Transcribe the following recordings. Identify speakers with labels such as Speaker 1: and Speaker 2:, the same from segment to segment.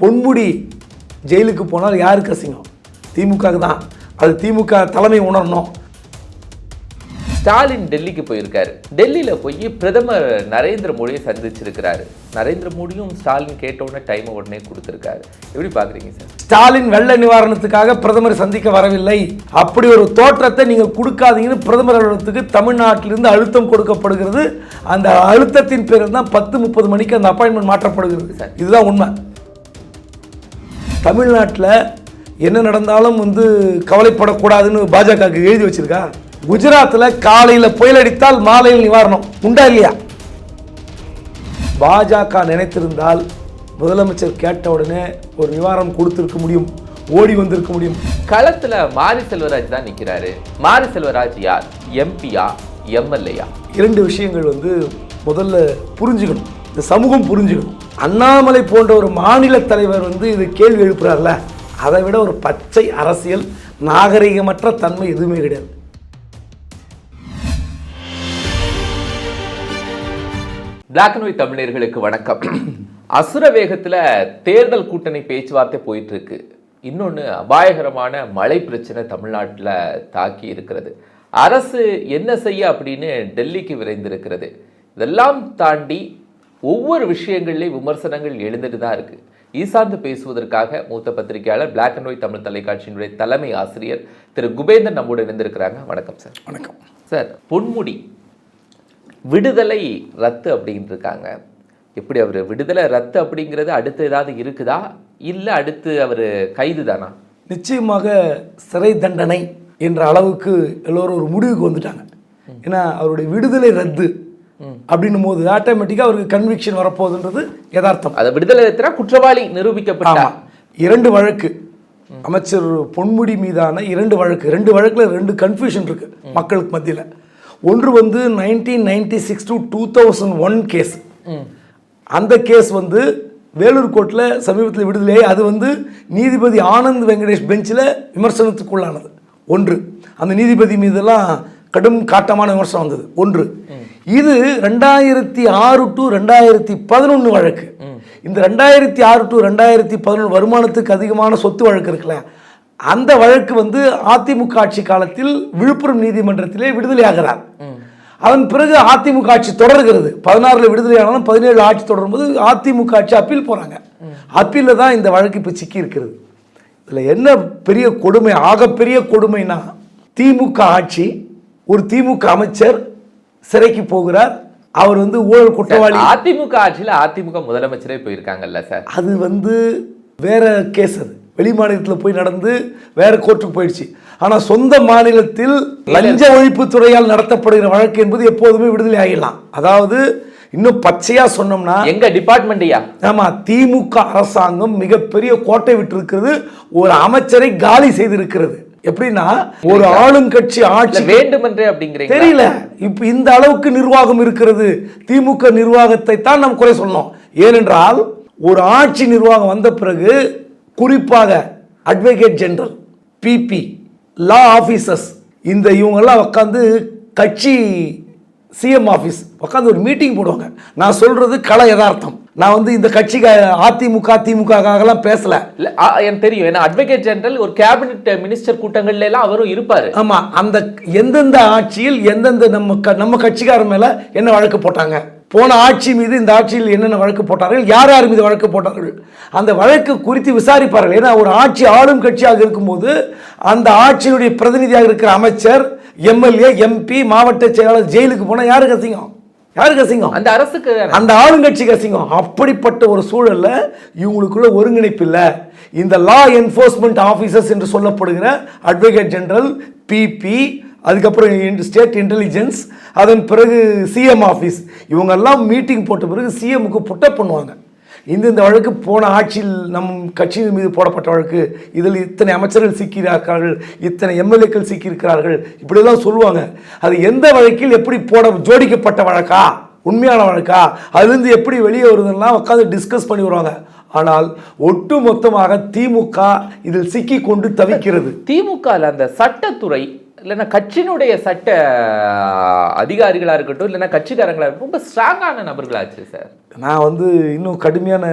Speaker 1: பொன்முடி ஜெயிலுக்கு போனால் யாருக்கு அசிங்கம்? திமுகவுக்கு தான். அது திமுக தலைமை உணரணும்.
Speaker 2: ஸ்டாலின் டெல்லிக்கு போயிருக்காரு. டெல்லியில போய் பிரதமர் நரேந்திர மோடியை சந்திச்சிருக்கிறாரு. நரேந்திர மோடியும் ஸ்டாலின் கேட்ட உடனே டைம் உடனே கொடுத்துருக்காரு. எப்படி பாக்குறீங்க சார்?
Speaker 1: ஸ்டாலின் வெள்ள நிவாரணத்துக்காக பிரதமரை சந்திக்க வரவில்லை. அப்படி ஒரு தோற்றத்தை நீங்க கொடுக்காதீங்கன்னு பிரதமர் அலுவலகத்துக்கு தமிழ்நாட்டிலிருந்து அழுத்தம் கொடுக்கப்படுகிறது. அந்த அழுத்தத்தின் பேரில் தான் பத்து முப்பது மணிக்கு அந்த அப்பாயின்மெண்ட் மாற்றப்படுகிறது. இதுதான் உண்மை. தமிழ்நாட்டில் என்ன நடந்தாலும் வந்து கவலைப்படக்கூடாதுன்னு பாஜகவுக்கு எழுதி வச்சிருக்கா? குஜராத்தில் காலையில் புயல் அடித்தால் மாலையில் நிவாரணம். உண்டா இல்லையா? பாஜக நினைத்திருந்தால் முதலமைச்சர் கேட்ட உடனே ஒரு நிவாரணம் கொடுத்திருக்க முடியும் ஓடி வந்திருக்க முடியும்.
Speaker 2: களத்துல மாரி செல்வராஜ் தான் நிக்கிறாரு. மாரி செல்வராஜ் யார்? எம்பியா எம்எல்ஏயா
Speaker 1: இரண்டு விஷயங்கள் வந்து முதல்ல புரிஞ்சுக்கணும். இந்த சமூகம் புரிஞ்சுக்கணும். அண்ணாமலை போன்ற ஒரு மாநில தலைவர் வந்து இது கேள்வி எழுப்புறாருல? அதை விட ஒரு பச்சை அரசியல் நாகரிகமற்ற தன்மை எதுவுமே கிடையாது.
Speaker 2: பிளாக் அண்ட் ஒயிட் தமிழர்களுக்கு வணக்கம். அசுர வேகத்தில் தேர்தல் கூட்டணி பேச்சுவார்த்தை போயிட்டு இருக்கு இன்னொன்று அபாயகரமான மழை பிரச்சனை தமிழ்நாட்டில் தாக்கி இருக்கிறது. அரசு என்ன செய்ய அப்படின்னு டெல்லிக்கு விரைந்திருக்கிறது. இதெல்லாம் தாண்டி ஒவ்வொரு விஷயங்கள்லேயும் விமர்சனங்கள் எழுந்துட்டு தான் இருக்கு. ஈசாந்து பேசுவதற்காக மூத்த பத்திரிகையாளர் பிளாக் அண்ட் ஒயிட் தமிழ் தொலைக்காட்சியினுடைய தலைமை ஆசிரியர் திரு குபேந்தன் நம்மோடு இணைந்திருக்கிறாங்க. வணக்கம் சார்
Speaker 1: வணக்கம்.
Speaker 2: சார் பொன்முடி விடுதலை ரத்து அப்படின்னு இருக்காங்க எப்படி அவர் விடுதலை ரத்து அப்படிங்கிறது அடுத்து ஏதாவது இருக்குதா? இல்லை அடுத்து அவர் கைது தானா?
Speaker 1: நிச்சயமாக சிறை தண்டனை என்ற அளவுக்கு எல்லோரும் ஒரு முடிவுக்கு வந்துட்டாங்க. ஏன்னா அவருடைய விடுதலை ரத்து அப்படின்னும் போது ஆட்டோமேட்டிக்காக அவருக்கு கன்விக்ஷன் வரப்போகுதுன்றது யதார்த்தம்.
Speaker 2: அதை விடுதலை ரத்துனா குற்றவாளி நிரூபிக்கப்பட்டார்.
Speaker 1: இரண்டு வழக்கு. அமைச்சர் பொன்முடி மீதான இரண்டு வழக்கு. ரெண்டு வழக்குல ரெண்டு கன்ஃபியூஷன் இருக்கு மக்களுக்கு மத்தியில். ஒன்று வந்து nineteen ninety six to two thousand one case அந்த கேஸ் வந்து வேலூர் கோர்ட்டில் சமீபத்தில் விடுதலையாகி அது வந்து நீதிபதி ஆனந்த் வெங்கடேஷ் பெஞ்சில் விமர்சனத்துக்குள்ளானது. ஒன்று. அந்த நீதிபதி மீதெல்லாம் கடும் காட்டமான விமர்சனம் வந்தது. ஒன்று. இது ரெண்டாயிரத்தி ஆறு டு ரெண்டாயிரத்தி பதினொன்று வழக்கு. இந்த ரெண்டாயிரத்தி ஆறு டு ரெண்டாயிரத்தி பதினொன்று வருமானத்துக்கு அதிகமான சொத்து வழக்கு இருக்குல்ல அந்த வழக்கு வந்து அதிமுக ஆட்சி காலத்தில் விழுப்புரம் நீதிமன்றத்திலே விடுதலையாகிறார் அதன் பிறகு அதிமுக ஆட்சி தொடர்கிறது. பதினாறுல விடுதலையானாலும் பதினேழு ஆட்சி தொடரும்போது அதிமுக ஆட்சி அப்பீல் போறாங்க. அப்பீல்ல தான் இந்த வழக்கு இப்போ சிக்கி இருக்கிறது. இதில் என்ன பெரிய கொடுமை ஆகப்பெரிய கொடுமைனா திமுக ஆட்சி ஒரு திமுக அமைச்சர் சிறைக்கு போகிறார். அவர் வந்து ஊழல் குற்றவாளி.
Speaker 2: அதிமுக ஆட்சியில் அதிமுக முதலமைச்சரே போயிருக்காங்கல்ல சார்?
Speaker 1: அது வந்து வேற கேஸ் அது. வெளி மாநிலத்தில் போய் நடந்து வேற கோர்ட்டுக்கு போயிடுச்சு. ஆனால் சொந்த மாநிலத்தில் லஞ்ச ஒழிப்பு துறையால் நடத்தப்படுகிற வழக்கு என்பது எப்போதுமே விடுதலை ஆகிடலாம். அதாவது இன்னும் பச்சையா சொன்னோம்னா
Speaker 2: எங்க டிபார்ட்மெண்ட்யா
Speaker 1: ஆமா திமுக அரசாங்கம் மிகப்பெரிய கோட்டை விட்டிருக்கிறது. ஒரு அமைச்சரை காலி செய்திருக்கிறது. எப்படின்னா ஒரு ஆளுங்கட்சி ஆட்சி
Speaker 2: வேண்டுமென்றே அப்படிங்கிறீங்க
Speaker 1: தெரியல. இப்ப இந்த அளவுக்கு நிர்வாகம் இருக்கிறது. திமுக நிர்வாகத்தை தான் நாம் குறை சொன்னோம் ஏனென்றால் ஒரு ஆட்சி நிர்வாகம் வந்த பிறகு குறிப்பாக advocate general PP law officers இந்த இவங்கெல்லாம் உட்காந்து கட்சி சிஎம் ஆஃபீஸ் உட்காந்து ஒரு மீட்டிங் போடுவாங்க. நான் சொல்றது கள யதார்த்தம். நான் வந்து இந்த கட்சிக்கு அதிமுக திமுகலாம் பேசல.
Speaker 2: இல்ல எனக்கு தெரியும். ஏன்னா அட்வொகேட் ஜெனரல் ஒரு கேபினெட் மினிஸ்டர் கூட்டங்கள்ல எல்லாம் அவரும் இருப்பாரு.
Speaker 1: ஆமா அந்த எந்தெந்த ஆட்சியில் எந்தெந்த நம்ம நம்ம கட்சிக்காரர் மேல என்ன வழக்கு போட்டாங்க? போன ஆட்சி மீது இந்த ஆட்சியில் என்னென்ன வழக்கு போட்டார்கள் யார் யார் மீது வழக்கு போட்டார்கள் அந்த வழக்கு குறித்து விசாரிப்பார்கள். ஏன்னா ஒரு ஆட்சி ஆளும் கட்சியாக இருக்கும்போது அந்த ஆட்சியினுடைய பிரதிநிதியாக இருக்கிற அமைச்சர் எம்எல்ஏ எம்பி மாவட்ட செயலாளர் ஜெயிலுக்கு போனா யாருக்கு அசிங்கம்? யாருக்கு அசிங்கம்?
Speaker 2: அந்த அரசுக்கு
Speaker 1: அந்த ஆளுங்கட்சிக்கு அசிங்கம். அப்படிப்பட்ட ஒரு சூழல்ல இவங்களுக்குள்ள ஒருங்கிணைப்பு இல்லை. இந்த லா என்ஃபோர்ஸ்மெண்ட் ஆஃபீஸர்ஸ் என்று சொல்லப்படுகிற அட்வொகேட் ஜெனரல் பிபி அதுக்கப்புறம் ஸ்டேட் இன்டெலிஜென்ஸ் அதன் பிறகு சிஎம் ஆஃபீஸ் இவங்கெல்லாம் மீட்டிங் போட்ட பிறகு சிஎம்முக்கு புட்டப் பண்ணுவாங்க. இந்த இந்த வழக்கு போன ஆட்சியில் நம் கட்சியின் மீது போடப்பட்ட வழக்கு. இதில் இத்தனை அமைச்சர்கள் சிக்கியிருக்கிறார்கள் இத்தனை எம்எல்ஏக்கள் சிக்கியிருக்கிறார்கள். இப்படிலாம் சொல்லுவாங்க. அது எந்த வழக்கில் எப்படி போட ஜோடிக்கப்பட்ட வழக்கா? உண்மையான வழக்கா? அதுலேருந்து எப்படி வெளியே வருதுன்னா உட்காந்து டிஸ்கஸ் பண்ணி வருவாங்க. ஆனால் ஒட்டு மொத்தமாக திமுக இதில் சிக்கி கொண்டு தவிக்கிறது.
Speaker 2: திமுக அந்த சட்டத்துறை இல்லைன்னா கட்சியினுடைய சட்ட அதிகாரிகளா இருக்கட்டும் இல்லைன்னா கட்சிக்காரங்களா இருக்கட்டும் ரொம்ப ஸ்ட்ராங்கான நபர்களாச்சு சார்.
Speaker 1: நான் வந்து இன்னும் கடுமையான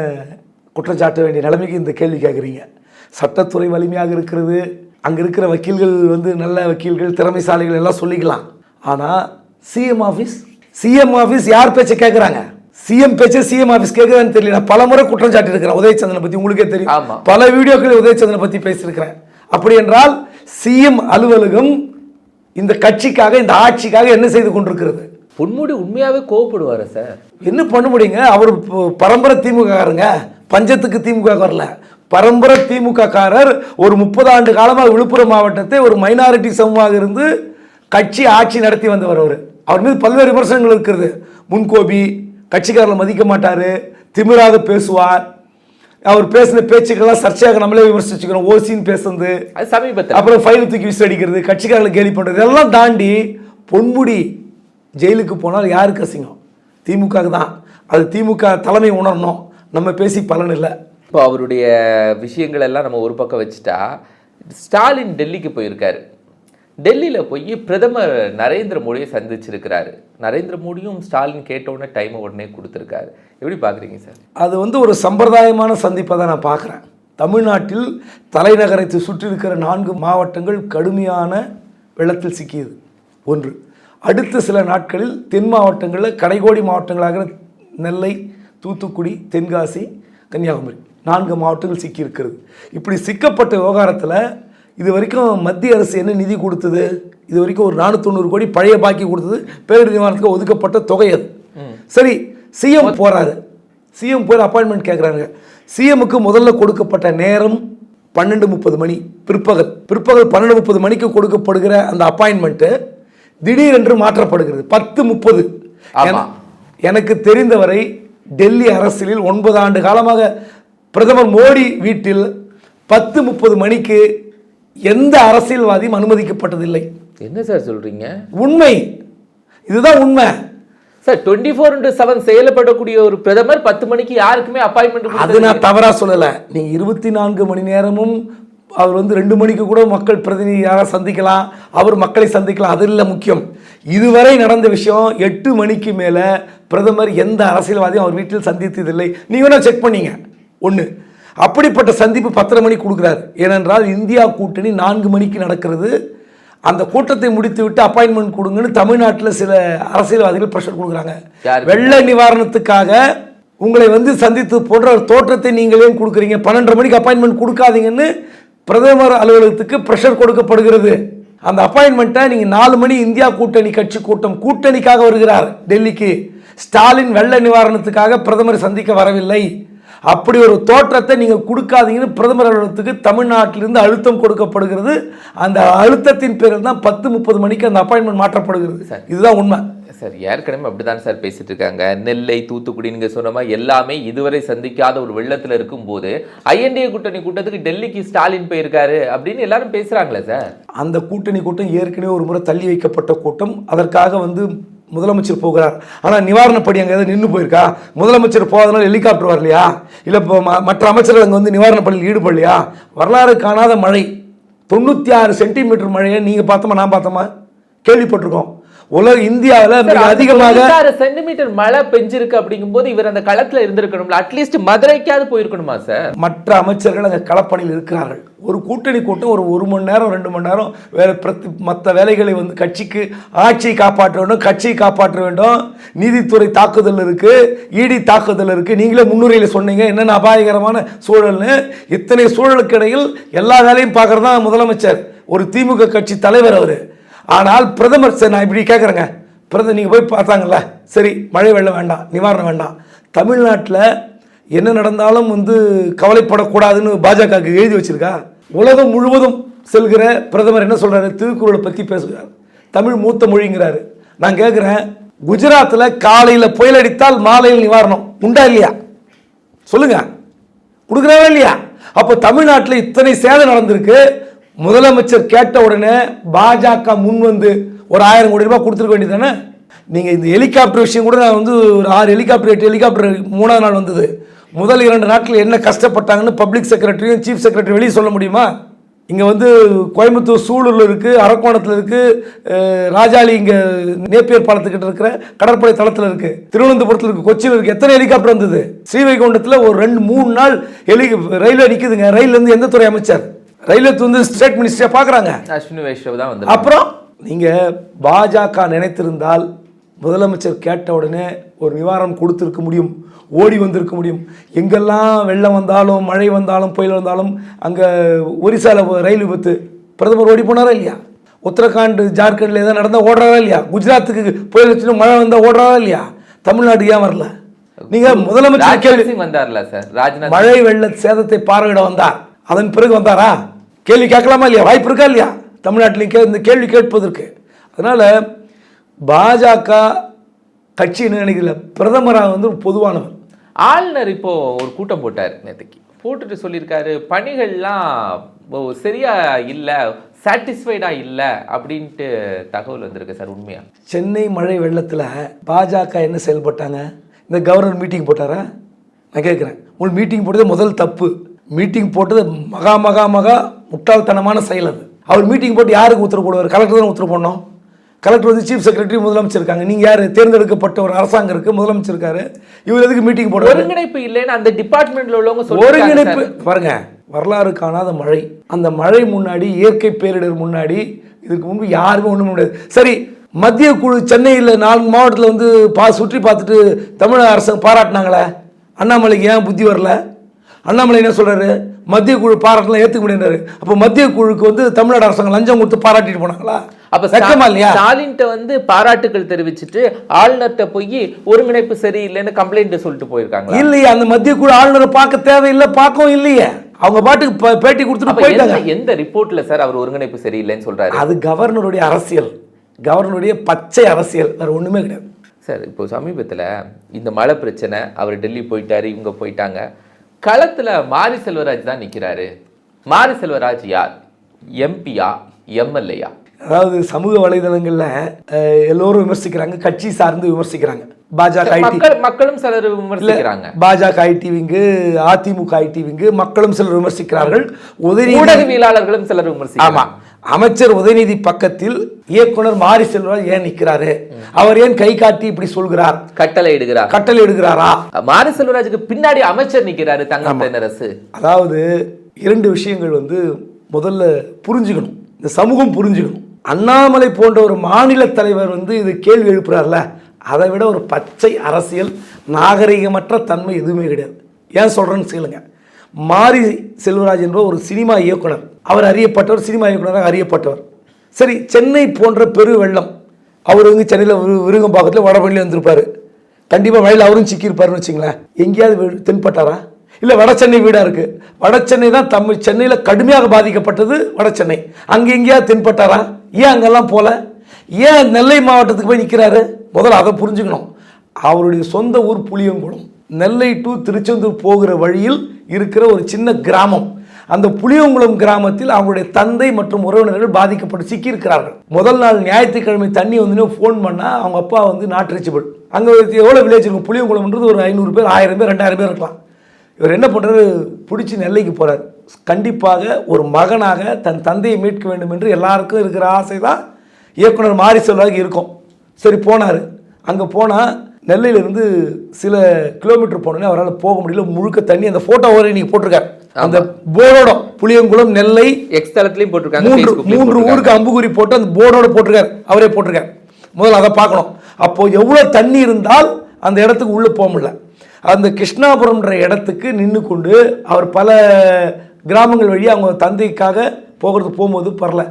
Speaker 1: குற்றச்சாட்ட வேண்டிய நிலைமைக்கு இந்த கேள்வி கேட்குறீங்க சட்டத்துறை வலிமையாக இருக்கிறது. அங்கே இருக்கிற வக்கீல்கள் வந்து நல்ல வக்கீல்கள் திறமைசாலிகள் எல்லாம் சொல்லிக்கலாம். ஆனால் சிஎம் ஆஃபீஸ் சிஎம் ஆஃபீஸ் யார் பேச்சை கேட்குறாங்க சிஎம் பேச்சை சிஎம் ஆஃபீஸ் கேட்குறான்னு தெரியல. நான் பல முறை குற்றம் சாட்டியிருக்கிறேன். உதயச்சந்திரனை பற்றி உங்களுக்கே. தெரியும். பல வீடியோக்களில் உதயச்சந்திரனை பற்றி பேசியிருக்கிறேன். அப்படி என்றால் சிஎம் அலுவலகம் இந்த கட்சிக்காக இந்த ஆட்சிக்காக என்ன செய்து கொண்டிருக்கிறது?
Speaker 2: பொன்முடி உண்மையாவே கோவப்படுவாரா சார்?
Speaker 1: என்ன பண்ண முடியுங்க? அவர் பரம்பரை திமுககாரங்க. பஞ்சத்துக்கு திமுக வரல. பரம்பரை திமுக காரர் ஒரு முப்பது ஆண்டு காலமாக விழுப்புரம் மாவட்டத்தை ஒரு மைனாரிட்டி சமூகமாக இருந்து கட்சி ஆட்சி நடத்தி வந்தவர் அவர். அவர் மீது பல்வேறு விமர்சனங்கள் இருக்கிறது. முன்கோபி கட்சிக்காரர்களை மதிக்க மாட்டார் திமிராக பேசுவார். அவர் பேசின பேச்சுக்கெல்லாம் சர்ச்சையாக நம்மளே விமர்சிச்சுக்கிறோம். ஓசின்னு பேசுறது
Speaker 2: அது சமீபத்தில்.
Speaker 1: அப்புறம் ஃபைல் தூக்கி விசிலடிக்கிறது கட்சிக்காரங்களை கேலி பண்ணுறது இதெல்லாம் தாண்டி பொன்முடி ஜெயிலுக்கு போனால் யாருக்கு அசிங்கம்? திமுகவுக்கு தான். அது திமுக தலைமை உணரணும். நம்ம பேசி பலன் இல்லை.
Speaker 2: இப்போ அவருடைய விஷயங்கள் எல்லாம் நம்ம ஒரு பக்கம் வச்சுட்டா ஸ்டாலின் டெல்லிக்கு போயிருக்காரு. டெல்லியில் போய் பிரதமர் நரேந்திர மோடியை சந்திச்சிருக்கிறாரு. நரேந்திர மோடியும் ஸ்டாலின் கேட்டவுடனே டைமை உடனே கொடுத்துருக்காரு. எப்படி பார்க்குறீங்க சார்?
Speaker 1: அது வந்து ஒரு சம்பிரதாயமான சந்திப்பை தான் நான் பார்க்குறேன். தமிழ்நாட்டில் தலைநகரத்தை சுற்றி இருக்கிற நான்கு மாவட்டங்கள் கடுமையான வெள்ளத்தில் சிக்கியது. ஒன்று அடுத்த சில நாட்களில் தென் மாவட்டங்களில் கடைகோடி மாவட்டங்களாக நெல்லை தூத்துக்குடி தென்காசி கன்னியாகுமரி நான்கு மாவட்டங்கள் சிக்கியிருக்கிறது. இப்படி சிக்கப்பட்ட விவகாரத்தில் இது வரைக்கும் மத்திய அரசு என்ன நிதி கொடுத்தது? இது வரைக்கும் ஒரு நானூற்றொண்ணூறு கோடி பழைய பாக்கி கொடுத்தது. பேரிடர் நிவாரணத்துக்கு ஒதுக்கப்பட்ட தொகை அது. சரி சிஎம் போறாரு. சிஎம் போய் அப்பாயின்மெண்ட் கேட்குறாங்க சிஎம்முக்கு முதல்ல கொடுக்கப்பட்ட நேரம் பன்னெண்டு முப்பது மணி. பிற்பகல். பிற்பகல் பன்னெண்டு முப்பது மணிக்கு கொடுக்கப்படுகிற அந்த அப்பாயின்மெண்ட்டு திடீரென்று மாற்றப்படுகிறது. பத்து முப்பது. எனக்கு தெரிந்தவரை டெல்லி அரசியலில் ஒன்பது ஆண்டு காலமாக பிரதமர் மோடி வீட்டில் பத்து முப்பது மணிக்கு எந்த அரசியல்வாதியும் அனுமதிக்கப்பட்டதில்லை.
Speaker 2: என்ன சார் சொல்றீங்க?
Speaker 1: உண்மை. இதுதான் உண்மை.
Speaker 2: Sir twenty four into seven செயல்படக்கூடிய ஒரு பிரதமர் பத்து மணிக்கு யாருக்குமே அப்பாயின்மெண்ட்
Speaker 1: அது நான் தவறா சொல்லலை. நீங்க இருபத்தி நான்கு மணி நேரமும் அவர் வந்து ரெண்டு மணிக்கு கூட மக்கள் பிரதிநிதி யாராவது சந்திக்கலாம். அவர் மக்களை சந்திக்கலாம். அது இல்லை முக்கியம். இதுவரை நடந்த விஷயம் எட்டு மணிக்கு மேலே பிரதமர் எந்த அரசியல்வாதியும் அவர் வீட்டில் சந்தித்ததில்லை. நீங்க வேணா செக் பண்ணீங்க. ஒன்று அப்படிப்பட்ட சந்திப்பு பத்தரை மணிக்கு கொடுக்குறாரு. ஏனென்றால் இந்தியா கூட்டணி நான்கு மணிக்கு நடக்கிறது. அந்த கூட்டத்தை முடித்து விட்டு அப்பாயின்மெண்ட் கொடுங்கன்னு தமிழ்நாட்டில் சில அரசியல்வாதிகள் ப்ரெஷர் கொடுக்குறாங்க? வெள்ள நிவாரணத்துக்காக உங்களை வந்து சந்தித்து போன்ற ஒரு தோற்றத்தை நீங்கள் கொடுக்குறீங்க? பன்னெண்டரை மணிக்கு அப்பாயின்மெண்ட் கொடுக்காதீங்கன்னு பிரதமர் அலுவலகத்துக்கு ப்ரெஷர் கொடுக்கப்படுகிறது. அந்த அப்பாயின்மெண்ட்டை நீங்கள் நாலு மணி இந்தியா கூட்டணி கட்சி கூட்டம் கூட்டணிக்காக வருகிறார் டெல்லிக்கு. ஸ்டாலின் வெள்ள நிவாரணத்துக்காக பிரதமர் சந்திக்க வரவில்லை. அப்படி ஒரு தோற்றத்தை நீங்கள் கொடுக்காதீங்கன்னு பிரதமர் அலுவலகத்துக்கு தமிழ்நாட்டிலிருந்து அழுத்தம் கொடுக்கப்படுகிறது. அந்த அழுத்தத்தின் பேரில் தான் பத்து முப்பது மணிக்கு அந்த அப்பாயின்மெண்ட் மாற்றப்படுகிறது. இதுதான் உண்மை.
Speaker 2: சார் ஏற்கனவே அப்படிதான் சார் பேசிட்டு இருக்காங்க நெல்லை தூத்துக்குடி நீங்க சொன்ன மாதிரி எல்லாமே இதுவரை சந்திக்காத ஒரு வெள்ளத்துல இருக்கும்போது ஐஎன்டிஏ கூட்டணி கூட்டத்துக்கு டெல்லிக்கு ஸ்டாலின் போயிருக்காரு அப்படின்னு எல்லாரும் பேசுறாங்களே சார்.
Speaker 1: அந்த கூட்டணி கூட்டம் ஏற்கனவே ஒரு முறை தள்ளி வைக்கப்பட்ட கூட்டம். அதற்காக வந்து முதலமைச்சர் போகிறார். ஆனால் நிவாரணப்படி அங்கே எதாவது நின்று போயிருக்கா? முதலமைச்சர் போகாதனால ஹெலிகாப்டர் வரலையா? இல்லை இப்போ ம- மற்ற அமைச்சர்கள் அங்கே வந்து நிவாரணப் பணியில் ஈடுபடலையா? வரலாறு காணாத மழை. தொண்ணூற்றி ஆறு சென்டிமீட்டர் மழையை நீங்கள் பார்த்தோமா நான் பார்த்தோமா? கேள்விப்பட்டிருக்கோம். உலக இந்தியாவில் மிக அதிகமாக
Speaker 2: சென்டிமீட்டர் மழை பெஞ்சிருக்கு அப்படிங்கும்போது இவர் அந்த களத்துல இருந்திருக்கணும்ல. At least மதுரைக்காவது போயிருக்கணுமா sir?
Speaker 1: மற்ற அமைச்சர்கள் அங்கே களப்பணியில் இருக்கிறார்கள். ஒரு கூட்டணி கூட்டம் ஒரு ஒரு மணி நேரம் ரெண்டு மணி நேரம் வேற பிரதி மற்ற வேலைகளை வந்து கட்சிக்கு ஆட்சியை காப்பாற்ற வேண்டும் கட்சியை காப்பாற்ற வேண்டும். நீதித்துறை தாக்குதல் இருக்கு இடி தாக்குதல் இருக்கு. நீங்களே முன்னுரையில் சொன்னீங்க என்னென்ன அபாயகரமான சூழல்னு. இத்தனை சூழலுக்கு இடையில் எல்லா வேலையும் பார்க்கறது தான் முதலமைச்சர். ஒரு திமுக கட்சி தலைவர் அவர். ஆனால் பிரதமர் சரி நான் இப்படி கேட்குறேங்க பிரதமர் நீங்கள் போய் பார்த்தாங்கல்ல. சரி மழை வெள்ளம் வேண்டாம் நிவாரணம் வேண்டாம். தமிழ்நாட்டில் என்ன நடந்தாலும் வந்து கவலைப்படக்கூடாதுன்னு பாஜகவுக்கு எழுதி வச்சிருக்கா? உலகம் முழுவதும் செல்கிற பிரதமர் என்ன சொல்கிறாரு திருக்குறளை பற்றி பேசுகிறார். தமிழ் மூத்த மொழிங்கிறாரு. நான் கேட்குறேன் குஜராத்தில் காலையில் புயல் அடித்தால் மாலையில் நிவாரணம் உண்டா இல்லையா? சொல்லுங்க. கொடுக்குறாரா இல்லையா? அப்போ தமிழ்நாட்டில் இத்தனை சேதம் நடந்திருக்கு. முதலமைச்சர் கேட்ட உடனே பாஜக முன் வந்து ஒரு ஆயிரம் கோடி ரூபாய் கொடுத்துருக்க வேண்டியதானே நீங்கள் இந்த ஹெலிகாப்டர் விஷயம் கூட நான் வந்து ஒரு ஆறு ஹெலிகாப்டர் எட்டு ஹெலிகாப்டர் மூணாவது நாள் வந்தது. முதல் இரண்டு நாட்கள் என்ன கஷ்டப்பட்டாங்கன்னு பப்ளிக் செக்ரட்டரியும் சீஃப் செக்ரட்டரி வெளியே சொல்ல முடியுமா? இங்கே வந்து கோயம்புத்தூர் சூலூரில் இருக்குது அரக்கோணத்தில் இருக்குது ராஜாளி இங்கே நேப்பியர் பாலத்துக்கிட்ட இருக்கிற கடற்படை தளத்தில் இருக்குது திருவனந்தபுரத்தில் இருக்குது கொச்சியில் இருக்குது எத்தனை ஹெலிகாப்டர் வந்தது? ஸ்ரீவைகுண்டத்தில் ஒரு ரெண்டு மூணு நாள் ஹெலி ரயில்வே நிற்குதுங்க ரயில்லேருந்து எந்த துறை அமைச்சர்? ரயில்வே வந்து ஸ்டேட் மினிஸ்டரை பார்க்குறாங்க
Speaker 2: அஸ்வினி வைஷ்ணவ் தான் வந்து
Speaker 1: அப்புறம் நீங்கள் பாஜக நினைத்திருந்தால் முதலமைச்சர் கேட்ட உடனே ஒரு நிவாரணம் கொடுத்துருக்க முடியும் ஓடி வந்திருக்க முடியும். எங்கெல்லாம் வெள்ளம் வந்தாலும் மழை வந்தாலும் புயல் வந்தாலும் அங்கே ஒரிசால ரயில் விபத்து பிரதமர் ஓடி போனாரா இல்லையா? உத்தரகாண்ட் ஜார்க்கண்டில் எதாவது நடந்தால் ஓடுறாரா இல்லையா? குஜராத்துக்கு புயல் வச்சுட்டு மழை வந்தால் ஓடுறாரா இல்லையா? தமிழ்நாட்டுக்கு ஏன் வரல? நீங்கள் முதலமைச்சர்
Speaker 2: வந்தார்ல சார்.
Speaker 1: மழை வெள்ள சேதத்தை பார்வையிட வந்தார். அதன் பிறகு வந்தாரா? கேள்வி கேட்கலாமா இல்லையா? வாய்ப்பு இருக்கா இல்லையா? தமிழ்நாட்டில் கே இந்த கேள்வி கேட்பதற்கு. அதனால் பாஜக கட்சி என்ன நினைக்கல பிரதமராக வந்து ஒரு பொதுவானவர்.
Speaker 2: ஆளுநர் இப்போ ஒரு கூட்டம் போட்டார் நேற்றுக்கு போட்டுட்டு சொல்லியிருக்காரு பணிகள்லாம் ஓ, சரியா இல்லை சாட்டிஸ்ஃபைடா இல்லை அப்படின்ட்டு தகவல் வந்திருக்கு சார் உண்மையா?
Speaker 1: சென்னை மழை வெள்ளத்தில் பாஜக என்ன செயல்பட்டாங்க? இந்த கவர்னர் மீட்டிங் போட்டாரா? நான் கேட்குறேன். உங்களுக்கு மீட்டிங் போட்டது முதல் தப்பு. மீட்டிங் போட்டது மகா மகா மகா முட்டாள்தனமான செயல் அது. அவர் மீட்டிங் போட்டு யாருக்கு உத்தரவு போடுவார்? கலெக்டர் தான் உத்தரவு போடணும். கலெக்டர் வந்து சீஃப் செக்ரட்டரி முதலமைச்சர் இருக்காங்க நீங்கள் யார்? தேர்ந்தெடுக்கப்பட்ட ஒரு அரசாங்கம் இருக்குது முதலமைச்சர் இருக்காரு இவர் எதுக்கு மீட்டிங் போடுறாரு
Speaker 2: ஒருங்கிணைப்பு இல்லைன்னு அந்த டிபார்ட்மெண்ட்ல உள்ளவங்க
Speaker 1: ஒருங்கிணைப்பு. பாருங்க வரலாறு காணாத மழை. அந்த மழை முன்னாடி இயற்கை பேரிடர் முன்னாடி இதுக்கு முன்பு யாருமே ஒன்றும் முடியாது. சரி மத்திய குழு சென்னையில் நான்கு மாவட்டத்தில் வந்து பா சுற்றி பார்த்துட்டு தமிழக அரசு பாராட்டினாங்களே? அண்ணாமலைக்கு ஏன் புத்தி வரல? அண்ணாமலை என்ன சொல்றாரு? மத்திய குழு பாராட்டலாம் ஏற்றுக்க முடியாது அப்போ மத்திய குழுக்கு வந்து தமிழ்நாடு அரசாங்கம் லஞ்சம் கொடுத்து பாராட்டிட்டு போனாங்களா?
Speaker 2: அப்ப
Speaker 1: வெக்கமா இல்லையா?
Speaker 2: ஸ்டாலின்ட்ட வந்து பாராட்டுகள் தெரிவிச்சுட்டு ஆளுநர்கிட்ட போய் ஒருங்கிணைப்பு சரியில்லைன்னு கம்ப்ளைண்ட் சொல்லிட்டு போயிருக்காங்க
Speaker 1: இல்லையே அந்த மத்திய குழு ஆளுநரை பார்க்க தேவையில்லை பார்க்கவும் இல்லையே. அவங்க பாட்டுக்கு பேட்டி கொடுத்துட்டு போயிட்டாங்க.
Speaker 2: எந்த- எந்த ரிப்போர்ட்ல சார் அவர் ஒருங்கிணைப்பு சரியில்லைன்னு சொல்றாரு?
Speaker 1: அது கவர்னருடைய அரசியல். கவர்னருடைய பச்சை அரசியல். வேற ஒண்ணுமே கிடையாது.
Speaker 2: சார் இப்போ சமீபத்துல இந்த மழை பிரச்சனை அவர் டெல்லி போயிட்டாரு இவங்க போயிட்டாங்க. களத்துல மாரி செல்வராஜ் தான் நிக்கிறாரு. மாரி செல்வராஜ் யார்? எம்பியா எம்எல்ஏயா
Speaker 1: அதாவது சமூக வலைதளங்கள்ல எல்லோரும் விமர்சிக்கிறாங்க கட்சி சார்ந்து விமர்சிக்கிறாங்க. பாஜக
Speaker 2: மக்களும் சிலர் விமர்சிக்கிறாங்க.
Speaker 1: பாஜக ஐடி விங்கு அதிமுக ஐடி விங்கு மக்களும் சிலர் விமர்சிக்கிறார்கள். உதயநிதி
Speaker 2: ஊடகவியலாளர்களும் சிலர் விமர்சிக்கிறாங்க.
Speaker 1: அமைச்சர் உதயநிதி பக்கத்தில் இயக்குனர் மாரி செல்வராஜ் ஏன் நிக்கிறாரு? அவர் ஏன் கை காட்டி இப்படி சொல்கிறார்?
Speaker 2: கட்டளை இடுகிறார்
Speaker 1: கட்டளை எடுக்கிறாரா
Speaker 2: மாரி செல்வராஜுக்கு பின்னாடி அமைச்சர் நிக்கிறாரு தங்கம் தென்னரசு.
Speaker 1: அதாவது இரண்டு விஷயங்கள் வந்து முதல்ல புரிஞ்சுக்கணும். இந்த சமூகம் புரிஞ்சுக்கணும். அண்ணாமலை போன்ற ஒரு மாநில தலைவர் வந்து இது கேள்வி எழுப்புறாருல அதை விட ஒரு பச்சை அரசியல் நாகரிகமற்ற தன்மை எதுவுமே கிடையாது. ஏன் சொல்கிறேன்னு கேளுங்க. மாரி செல்வராஜ் என்ற ஒரு சினிமா இயக்குனர். அவர் அறியப்பட்டவர் சினிமா இயக்குநராக அறியப்பட்டவர். சரி சென்னை போன்ற பெரு வெள்ளம். அவர் வந்து சென்னையில் விரு விருகம்பாக்கத்தில் வடபழனி வந்திருப்பார். கண்டிப்பாக வயலில் அவரும் சிக்கியிருப்பாருன்னு வச்சுங்களேன். எங்கேயாவது வீடு தென்பட்டாரா? இல்லை வட சென்னை வீடாக இருக்குது வட சென்னை தான் தமிழ் சென்னையில் கடுமையாக பாதிக்கப்பட்டது வட சென்னை. அங்கே எங்கேயாவது தென்பட்டாரா? ஏன் அங்கெல்லாம் போகல ஏன் நெல்லை மாவட்டத்துக்கு போய் நிற்கிறாரு முதல்ல அதை புரிஞ்சுக்கணும். அவருடைய சொந்த ஊர் புளியங்குளம். நெல்லை டு திருச்செந்தூர் போகிற வழியில் இருக்கிற ஒரு சின்ன கிராமம். அந்த புளியங்குளம் கிராமத்தில் அவங்களுடைய தந்தை மற்றும் உறவினர்கள் பாதிக்கப்பட்டு சிக்கியிருக்கிறார்கள். முதல் நாள் ஞாயிற்றுக்கிழமை தண்ணி வந்து ஃபோன் பண்ணால் அவங்க அப்பா வந்து நாட் ரீச்சபிள் அங்கே எவ்வளோ வில்லேஜ் இருக்கும்? புளியங்குளம்ன்றது ஒரு ஐநூறு பேர் ஆயிரம் பேர் ரெண்டாயிரம் பேர் இருக்கலாம். இவர் என்ன பண்ணுறாரு பிடிச்சி நெல்லைக்கு போகிறார் கண்டிப்பாக ஒரு மகனாக தன் தந்தையை மீட்க வேண்டும் என்று எல்லாருக்கும் இருக்கிற ஆசை தான் இயக்குனர் மாரி செல்வாக்கு இருக்கும். சரி போனார். அங்கே போனால் நெல்லையிலேருந்து சில கிலோமீட்டர் போனோன்னே அவரால் போக முடியல. முழுக்க தண்ணி அந்த ஃபோட்டோ வரை நீங்கள் போட்டிருக்காரு. அந்த போர்டோட புளியங்குளம் நெல்லை
Speaker 2: எக்ஸ் தளத்திலையும் போட்டிருக்காங்க
Speaker 1: மூன்று மூன்று. ஊருக்கு அம்புகுறி போட்டு அந்த போர்டோட போட்டிருக்காரு. அவரே போட்டிருக்காரு. முதல்ல அதை பார்க்கணும். அப்போ எவ்வளோ தண்ணி இருந்தால் அந்த இடத்துக்கு உள்ளே போக முடியல. அந்த கிருஷ்ணாபுரம்ன்ற இடத்துக்கு நின்று கொண்டு அவர் பல கிராமங்கள் வழியாக அவங்க தந்தைக்காக போகிறது போகும்போது பரல.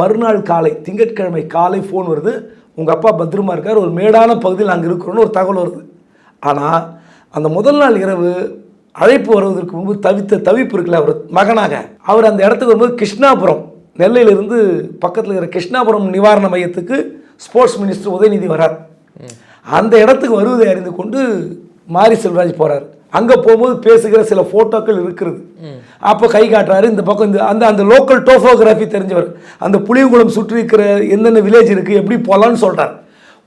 Speaker 1: மறுநாள் காலை திங்கட்கிழமை காலை ஃபோன் வருது. உங்கள் அப்பா பத்திரமா இருக்கார். ஒரு மேடான பகுதியில் நாங்கள் இருக்கிறோன்னு ஒரு தகவல் வருது. ஆனால் அந்த முதல் நாள் இரவு அழைப்பு வருவதற்கு முன்பு தவித்த தவிப்பு இருக்குல்ல அவர் மகனாக. அவர் அந்த இடத்துக்கு வரும்போது கிருஷ்ணாபுரம் நெல்லையிலிருந்து பக்கத்தில் இருக்கிற கிருஷ்ணாபுரம் நிவாரண மையத்துக்கு ஸ்போர்ட்ஸ் மினிஸ்டர் உதயநிதி வரார். அந்த இடத்துக்கு வருவதை அறிந்து கொண்டு மாரி செல்வராஜ் போறார். அங்கே போகும்போது பேசுகிற சில ஃபோட்டோக்கள் இருக்கிறது. அப்போ கை காட்டுறாரு இந்த பக்கம் இந்த அந்த அந்த லோக்கல் டோஃபோகிராஃபி தெரிஞ்சவர். அந்த புளியங்குளம் சுற்றி இருக்கிற எந்தெந்த வில்லேஜ் இருக்குது எப்படி போகலான்னு சொல்கிறார்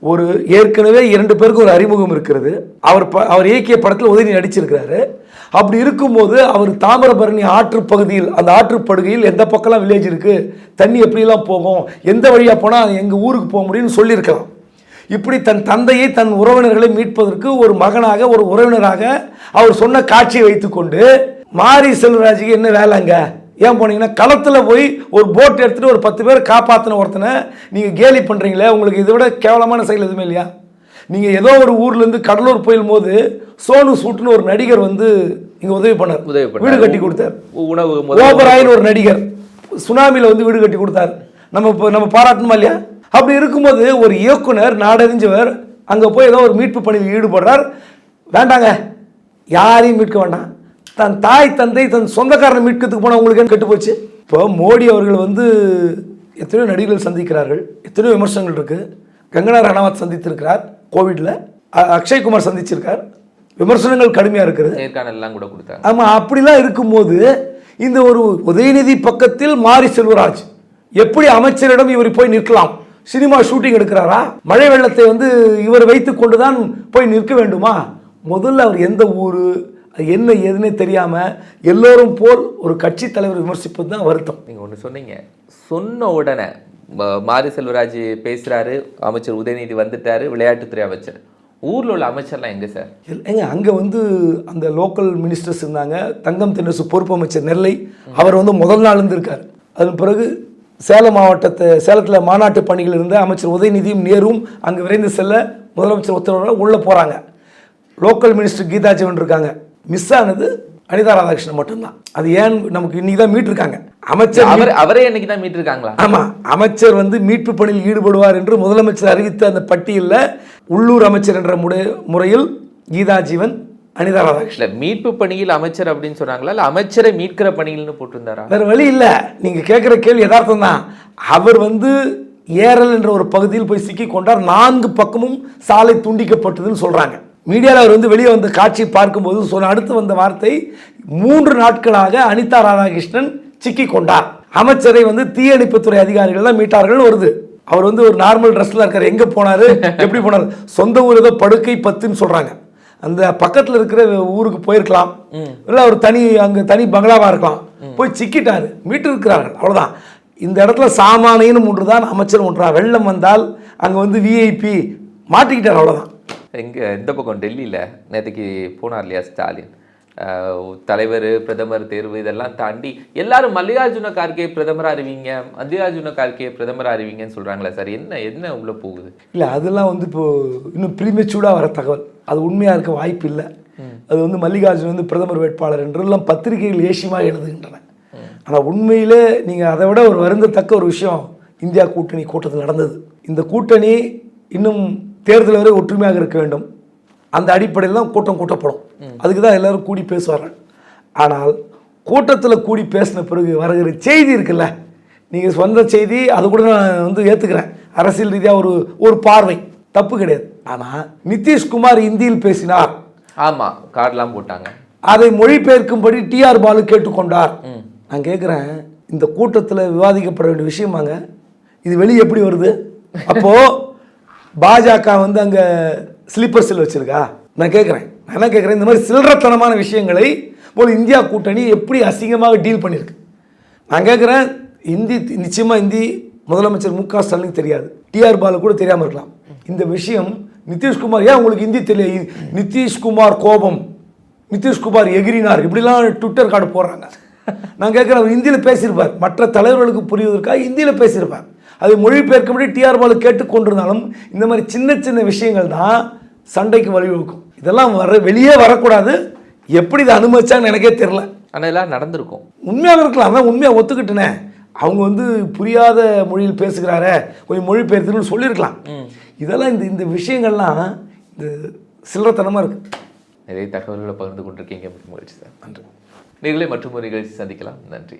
Speaker 1: ஒரு ஏற்கனவே இரண்டு பேருக்கு ஒரு அறிமுகம் இருக்கிறது. அவர் ப அவர் இயக்கிய படத்தில் உதயநிதி நடிச்சிருக்கிறாரு. அப்படி இருக்கும்போது அவர் தாமிரபரணி ஆற்று பகுதியில் அந்த ஆற்றுப்படுகையில் எந்த பக்கம்லாம் வில்லேஜ் இருக்கு? தண்ணி எப்படிலாம் போகும்? எந்த வழியாக போனால் எங்கள் ஊருக்கு போக முடியும்னு சொல்லியிருக்கலாம். இப்படி தன் தந்தையை தன் உறவினர்களை மீட்பதற்கு ஒரு மகனாக ஒரு உறவினராக அவர் சொன்ன காட்சியை வைத்துக்கொண்டு மாரி செல்வராஜுக்கு என்ன வேலைங்க? ஏன் போனீங்கன்னா களத்தில் போய் ஒரு போட் எடுத்துகிட்டு ஒரு பத்து பேர் காப்பாற்றின ஒருத்தனை நீங்கள் கேலி பண்ணுறீங்களே உங்களுக்கு இதை விட கேவலமான செயல் எதுவுமே இல்லையா? நீங்கள் ஏதோ ஒரு ஊர்லேருந்து கடலூர் போயும் போது சோனு சூட்டுன்னு ஒரு நடிகர் வந்து இங்கே உதவி பண்ணார்.
Speaker 2: உதவி பண்ணார்.
Speaker 1: வீடு கட்டி கொடுத்தார்.
Speaker 2: உணவு
Speaker 1: ஓபராயின்னு ஒரு நடிகர் சுனாமியில் வந்து வீடு கட்டி கொடுத்தார். நம்ம இப்போ நம்ம பாராட்டணுமா இல்லையா? அப்படி இருக்கும்போது ஒரு இயக்குனர் நாடறிஞ்சவர் அங்கே போய் ஏதோ ஒரு மீட்பு பணியில் ஈடுபடுறார். வேண்டாங்க. யாரையும் மீட்க வேண்டாம். தன் தாய் தந்தை தன் சொந்தக்காரனை மீட்கிறதுக்கு போனால் உங்களுக்கு கெட்டு போச்சு? இப்போ மோடி அவர்கள் வந்து எத்தனையோ நடிகர்கள் சந்திக்கிறார்கள். எத்தனையோ விமர்சனங்கள் இருக்குது கங்கனா ரணாவத் சந்தித்திருக்கிறார் கோவிட்ல. அக்ஷய்குமார் சந்திச்சிருக்கார். விமர்சனங்கள் கடுமையாக இருக்குது.
Speaker 2: நேர்காணல்லாம் கூட கொடுத்தாங்க.
Speaker 1: ஆமா அப்படிலாம் இருக்கும்போது இந்த ஒரு உதயநிதி பக்கத்தில் மாரி செல்வராஜ் எப்படி அமைச்சரிடம் இவர் போய் நிற்கலாம்? சினிமா ஷூட்டிங் எடுக்கிறாரா? மழை வெள்ளத்தை வந்து இவர் வைத்துக் கொண்டுதான் போய் நிற்க வேண்டுமா? முதல்ல அவர் எந்த ஊர்? என்ன ஏதுன்னே தெரியாம எல்லோரும் போல் ஒரு கட்சி தலைவர் விமர்சிப்பது தான் வருத்தம்.
Speaker 2: நீங்க ஒண்ணு சொன்னீங்க. சொன்ன உடனே மாரி செல்வராஜ் பேசுகிறாரு அமைச்சர் உதயநிதி வந்துட்டாரு விளையாட்டுத்துறை அமைச்சர். ஊரில் உள்ள அமைச்சர்லாம் எங்கே சார்?
Speaker 1: இல்ல, ஏங்க அங்கே வந்து அந்த லோக்கல் மினிஸ்டர்ஸ் இருந்தாங்க. தங்கம் தென்னரசு பொறுப்பு அமைச்சர் நெல்லை அவர் வந்து முதல் நாள் இருந்திருக்கார். அதன் பிறகு சேலம் மாவட்டத்தை சேலத்தில் மாநாட்டு பணிகள் இருந்த அமைச்சர் உதயநிதியும் நேரும் அங்கே விரைந்து செல்ல முதலமைச்சர் உத்தரவோட உள்ளே போகிறாங்க லோக்கல் மினிஸ்டர் கீதா ஜீவன் இருக்காங்க. மிஸ் ஆனது அனிதா ராதாகிருஷ்ணன் மட்டும்தான். அது ஏன் நமக்கு இன்னைக்கு தான் மீட்டிருக்காங்க? அமைச்சர்
Speaker 2: அவர் அவரே என்னைக்கு தான் மீட்டு இருக்காங்களா
Speaker 1: ஆமா அமைச்சர் வந்து மீட்பு பணியில் ஈடுபடுவார் என்று முதலமைச்சர் அறிவித்த அந்த பட்டியலில் உள்ளூர் அமைச்சர் என்ற முறை முறையில் கீதா ஜீவன் அனிதா ராதாகிருஷ்ணன்.
Speaker 2: மீட்பு பணியில் அமைச்சர் அப்படின்னு சொன்னாங்களா? இல்ல அமைச்சரை மீட்கிற பணியில்னு போட்டிருந்தாரா?
Speaker 1: வேற வழி இல்லை. நீங்க கேட்குற கேள்வி யதார்த்தம் தான். அவர் வந்து ஏரல் என்ற ஒரு பகுதியில் போய் சிக்கி கொண்டார். நான்கு பக்கமும் சாலை துண்டிக்கப்பட்டதுன்னு சொல்றாங்க. மீடியாவில் அவர் வந்து வெளியே வந்த காட்சி பார்க்கும்போது சொன்ன அடுத்து வந்த வார்த்தை மூன்று நாட்களாக அனிதா ராதாகிருஷ்ணன் சிக்கி கொண்டார். அமைச்சரை வந்து தீயணைப்புத்துறை அதிகாரிகள் தான் மீட்டார்கள் வருது. அவர் வந்து ஒரு நார்மல் ட்ரெஸ்ல இருக்காரு. எங்க போனாரு? எப்படி போனாரு? சொந்த ஊர் ஏதோ படுக்கை பத்துன்னு சொல்றாங்க. அந்த பக்கத்துல இருக்கிற ஊருக்கு போயிருக்கலாம். இல்ல ஒரு தனி அங்க தனி பங்களாவா இருக்கலாம். போய் சிக்கிட்டாரு. மீட்டு இருக்கிறார்கள். அவ்வளவுதான். இந்த இடத்துல சாமானியன்னு ஒன்று தான் அமைச்சர் ஒன்றா. வெள்ளம் வந்தால் அங்க வந்து விஐபி மாட்டிக்கிட்டார். அவ்வளவுதான்.
Speaker 2: எங்க இந்த பக்கம் டெல்லியில நேற்றுக்கு போனார் இல்லையா ஸ்டாலின்? தலைவர் பிரதமர் தேர்வு இதெல்லாம் தாண்டி எல்லாரும் மல்லிகார்ஜுன கார்கே பிரதமரா அறிவிங்க மல்லிகார்ஜுன கார்கே பிரதமரா அறிவிங்கன்னு சொல்றாங்களே சார் என்ன என்ன உள்ள போகுது?
Speaker 1: இல்லை அதெல்லாம் வந்து இப்போ இன்னும் ப்ரீமெச்சூர்டாக வர தகவல். அது உண்மையாக இருக்க வாய்ப்பு இல்லை. அது வந்து மல்லிகார்ஜுன் வந்து பிரதமர் வேட்பாளர் என்றெல்லாம் பத்திரிகைகள் ஏசியமாக எழுதுகின்றன. ஆனால் உண்மையிலே நீங்கள் அதை விட ஒரு வருந்தத்தக்க ஒரு விஷயம் இந்தியா கூட்டணி கூட்டத்தில் நடந்தது. இந்த கூட்டணி இன்னும் தேர்தல் வரை ஒற்றுமையாக இருக்க வேண்டும். அந்த அடிப்படையில் தான் கூட்டம் கூட்டப்படும். அதுக்கு தான் எல்லாரும் கூடி பேசுவார்கள். ஆனால் கூட்டத்தில் கூடி பேசின பிறகு வருகிற செய்தி இருக்குல்ல? நீங்கள் சொந்த செய்தி அது கூட நான் வந்து ஏற்றுக்கிறேன் அரசியல் ரீதியாக ஒரு ஒரு பார்வை. தப்பு கிடையாது. ஆனால் நிதிஷ்குமார் இந்தியில் பேசினார்.
Speaker 2: ஆமா கார்டெல்லாம் போட்டாங்க.
Speaker 1: அதை மொழிபெயர்க்கும்படி டிஆர் பாலு கேட்டுக்கொண்டார். நான் கேட்குறேன் இந்த கூட்டத்தில் விவாதிக்கப்பட வேண்டிய விஷயமாங்க இது வெளியே எப்படி வருது? அப்போ பாஜக வந்து அங்கே ஸ்லீப்பர் செல் வச்சுருக்கா? நான் கேட்குறேன் நான் என்ன கேட்குறேன் இந்த மாதிரி சில்லறத்தனமான விஷயங்களை போல் இந்தியா கூட்டணி எப்படி அசிங்கமாக டீல் பண்ணியிருக்கு நான் கேட்குறேன் இந்தி நிச்சயமாக இந்தி முதலமைச்சர் மு க ஸ்டாலினுக்கு தெரியாது. டிஆர் பாலு கூட தெரியாமல் இருக்கலாம். இந்த விஷயம் நிதிஷ்குமார் ஏன் உங்களுக்கு இந்தி தெரியல? நிதிஷ்குமார் கோபம். நிதிஷ்குமார் எகிரினார். இப்படிலாம் ட்விட்டர் கார்டு போடுறாங்க. நான் கேட்குறேன் அவர் இந்தியில் பேசியிருப்பார். மற்ற தலைவர்களுக்கு புரிவதற்காக இந்தியில் பேசியிருப்பார். அதை மொழிபெயர்க்கும்படி டிஆர் பாலு கேட்டுக்கொண்டிருந்தாலும் இந்த மாதிரி சின்ன சின்ன விஷயங்கள் தான் சண்டைக்கு வழிவகுக்கும். இதெல்லாம் வர வெளியே வரக்கூடாது. எப்படி இதை அனுமதிச்சாங்கன்னு எனக்கே தெரில
Speaker 2: ஆனா எல்லாம் நடந்திருக்கும்.
Speaker 1: உண்மையாக இருக்கலாம். அதான் உண்மையாக ஒத்துக்கிட்டனே. அவங்க வந்து புரியாத மொழியில் பேசுகிறாரே கொஞ்சம் மொழி பெயர்த்துன்னு சொல்லியிருக்கலாம் இதெல்லாம் இந்த இந்த விஷயங்கள்லாம் இந்த சில்லறத்தனமாக இருக்குது
Speaker 2: நிறைய தகவல்களை பகிர்ந்து கொண்டிருக்கீங்க. மகிழ்ச்சி சார். நன்றி. நீங்களே மற்றும் நிகழ்ச்சி சந்திக்கலாம். நன்றி.